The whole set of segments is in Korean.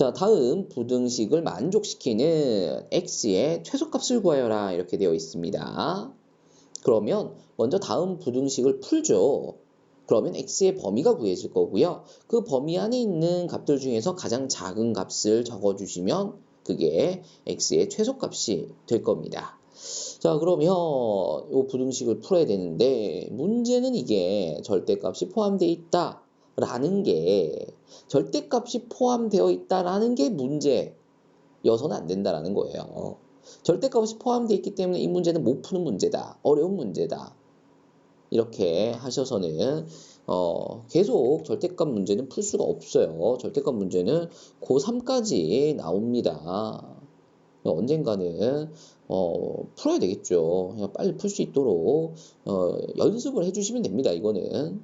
자, 다음 부등식을 만족시키는 x의 최소값을 구하여라 이렇게 되어 있습니다. 그러면 먼저 다음 부등식을 풀죠. 그러면 x의 범위가 구해질 거고요. 그 범위 안에 있는 값들 중에서 가장 작은 값을 적어주시면 그게 x의 최소값이 될 겁니다. 자, 그러면 이 부등식을 풀어야 되는데 문제는 이게 절대값이 포함되어 있다 라는 게 절대값이 포함되어 있다라는 게 문제여서는 안 된다라는 거예요. 절대값이 포함되어 있기 때문에 이 문제는 못 푸는 문제다. 어려운 문제다. 이렇게 하셔서는 어, 계속 절대값 문제는 풀 수가 없어요. 절대값 문제는 고3까지 나옵니다. 언젠가는 어, 풀어야 되겠죠. 그냥 빨리 풀 수 있도록 어, 연습을 해주시면 됩니다. 이거는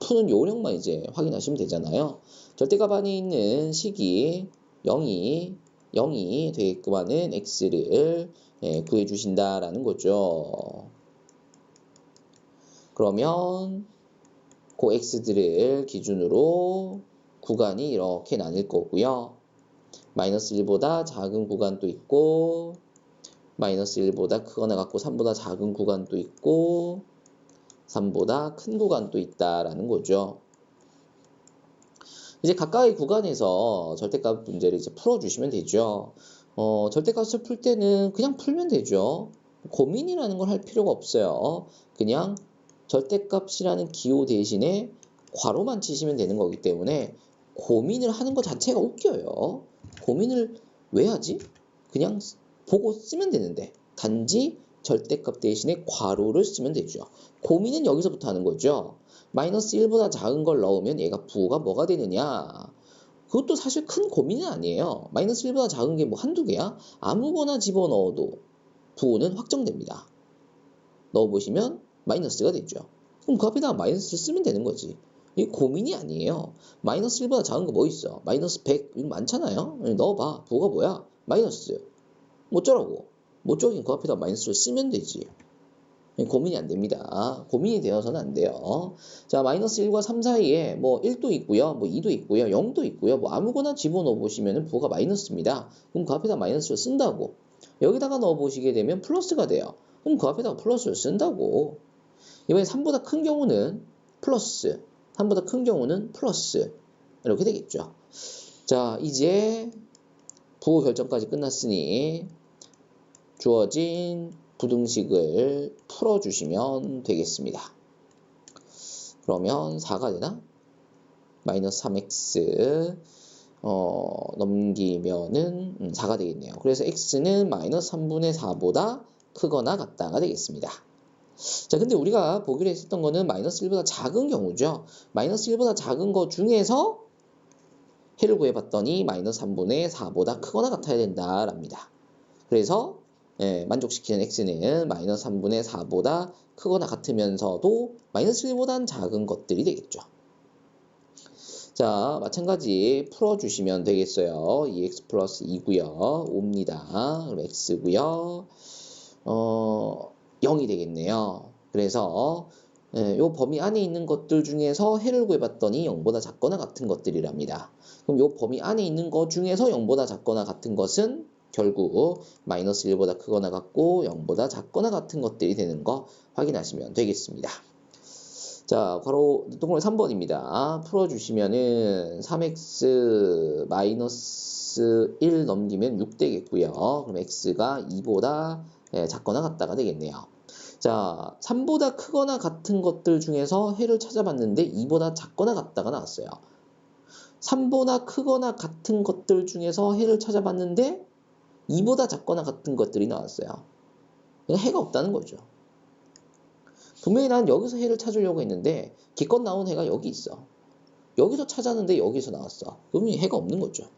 푸는 요령만 이제 확인하시면 되잖아요. 절대값 안에 있는 식이 0이 0이 되게끔 하는 x를 예, 구해주신다라는 거죠. 그러면 그 x들을 기준으로 구간이 이렇게 나뉠 거고요. 마이너스 1보다 작은 구간도 있고 마이너스 1보다 크거나 같고 3보다 작은 구간도 있고 3보다 큰 구간도 있다라는 거죠. 이제 각각의 구간에서 절대값 문제를 이제 풀어주시면 되죠. 어, 절대값을 풀 때는 그냥 풀면 되죠. 고민이라는 걸 할 필요가 없어요. 그냥 절대값이라는 기호 대신에 괄호만 치시면 되는 거기 때문에 고민을 하는 것 자체가 웃겨요. 고민을 왜 하지? 그냥 보고 쓰면 되는데 단지 절대값 대신에 괄호를 쓰면 되죠. 고민은 여기서부터 하는 거죠. 마이너스 1보다 작은 걸 넣으면 얘가 부호가 뭐가 되느냐? 그것도 사실 큰 고민은 아니에요. 마이너스 1보다 작은 게 뭐 한두 개야? 아무거나 집어넣어도 부호는 확정됩니다. 넣어보시면 마이너스가 되죠. 그럼 그 앞에다가 마이너스를 쓰면 되는 거지. 이게 고민이 아니에요. 마이너스 1보다 작은 거 뭐 있어? 마이너스 100 이거 많잖아요. 넣어봐. 부호가 뭐야? 마이너스. 뭐 어쩌라고? 뭐 어쩌긴 그 앞에다 마이너스를 쓰면 되지. 고민이 안 됩니다. 고민이 되어서는 안 돼요. 자, 마이너스 1과 3 사이에 뭐 1도 있고요. 뭐 2도 있고요. 0도 있고요. 뭐 아무거나 집어넣어 보시면 부호가 마이너스입니다. 그럼 그 앞에다 마이너스를 쓴다고. 여기다가 넣어 보시게 되면 플러스가 돼요. 그럼 그 앞에다가 플러스를 쓴다고. 이번에 3보다 큰 경우는 플러스, 3보다 큰 경우는 플러스 이렇게 되겠죠. 자, 이제 부호 결정까지 끝났으니 주어진 부등식을 풀어주시면 되겠습니다. 그러면 4가 되나? 마이너스 3x 어, 넘기면은 음, 4가 되겠네요. 그래서 x는 마이너스 3분의 4보다 크거나 같다가 되겠습니다. 자, 근데 우리가 보기로 했었던 거는 마이너스 1보다 작은 경우죠. 마이너스 1보다 작은 거 중에서 해를 구해봤더니 마이너스 3분의 4보다 크거나 같아야 된다랍니다. 그래서 예, 만족시키는 x는 마이너스 3분의 4보다 크거나 같으면서도 마이너스 1보다는 작은 것들이 되겠죠. 자, 마찬가지 풀어주시면 되겠어요. 2x 플러스 2고요. 5입니다. 그럼 x고요. 어, 0이 되겠네요. 그래서 예, 요 범위 안에 있는 것들 중에서 해를 구해봤더니 0보다 작거나 같은 것들이랍니다. 그럼 요 범위 안에 있는 것 중에서 0보다 작거나 같은 것은 결국 마이너스 1보다 크거나 같고 0보다 작거나 같은 것들이 되는 거 확인하시면 되겠습니다. 자, 바로 동그라미 3번입니다. 풀어주시면은 3x 마이너스 1 넘기면 6 되겠고요. 그럼 x가 2보다 예, 작거나 같다가 되겠네요. 자, 3보다 크거나 같은 것들 중에서 해를 찾아봤는데 2보다 작거나 같다가 나왔어요. 3보다 크거나 같은 것들 중에서 해를 찾아봤는데 2보다 작거나 같은 것들이 나왔어요. 해가 없다는 거죠. 분명히 난 여기서 해를 찾으려고 했는데 기껏 나온 해가 여기 있어. 여기서 찾았는데 여기서 나왔어. 그러면 해가 없는 거죠.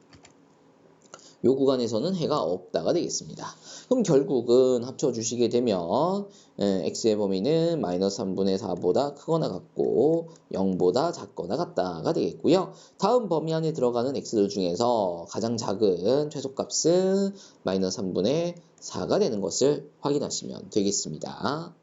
요 구간에서는 해가 없다가 되겠습니다. 그럼 결국은 합쳐주시게 되면 예, x의 범위는 마이너스 3분의 4보다 크거나 같고 0보다 작거나 같다가 되겠고요. 다음 범위 안에 들어가는 x들 중에서 가장 작은 최소값은 마이너스 3분의 4가 되는 것을 확인하시면 되겠습니다.